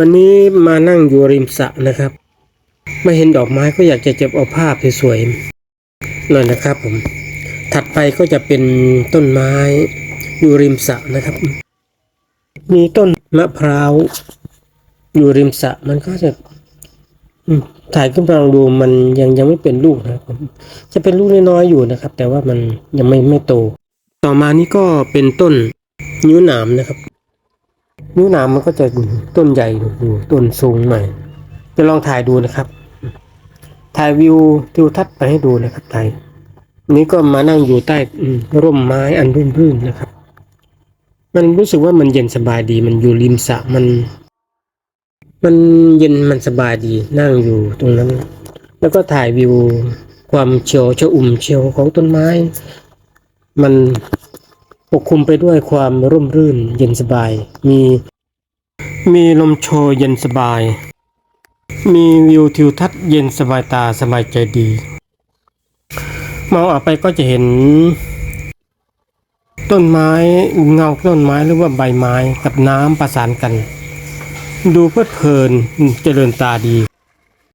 วันนี้มานั่งอยู่ริมสระนะครับมาเห็นดอกไม้ก็อยากจะเก็บเอาภาพสวยๆหน่อยนะครับผมถัดไปก็จะเป็นต้นไม้อยู่ริมสระนะครับ มีต้นมะพร้าวอยู่ริมสระมันก็จะถ่ายขึ้นไปลองดูมันยังยังไม่เป็นลูกนะครับจะเป็นลูกน้อยๆอยู่นะครับ แต่ว่ามันยังไม่ไม่โต ต่อมานี่ก็เป็นต้นนิ้วหนามนะครับ นิ้วหนามมันก็จะต้นใหญ่อยู่ต้นสูงหน่อยจะลองถ่ายดูนะครับ ถ่ายวิวทิวทัศน์ไปให้ดูนะครับถ่ายนี้ก็มานั่งอยู่ใต้ร่มไม้อันรื่นรื่นนะครับ มันรู้สึกว่ามันเย็นสบายดี มันอยู่ริมสระมัน มันเย็นมันสบายดีนั่งอยู่ตรงนั้น แล้วก็ถ่ายวิวความเขียวชอุ่มเชียวของต้นไม้ มัน ปกคลุมไปด้วยความร่มรื่นเย็นสบาย มี มีลมโชยเย็นสบาย มีวิวทิวทัศน์เย็นสบายตาสบายใจดี มองออกไปก็จะเห็น ต้นไม้เงาต้นไม้หรือว่าใบไม้กับน้ำประสานกัน ดูเพลิดเพลินเจริญตาดี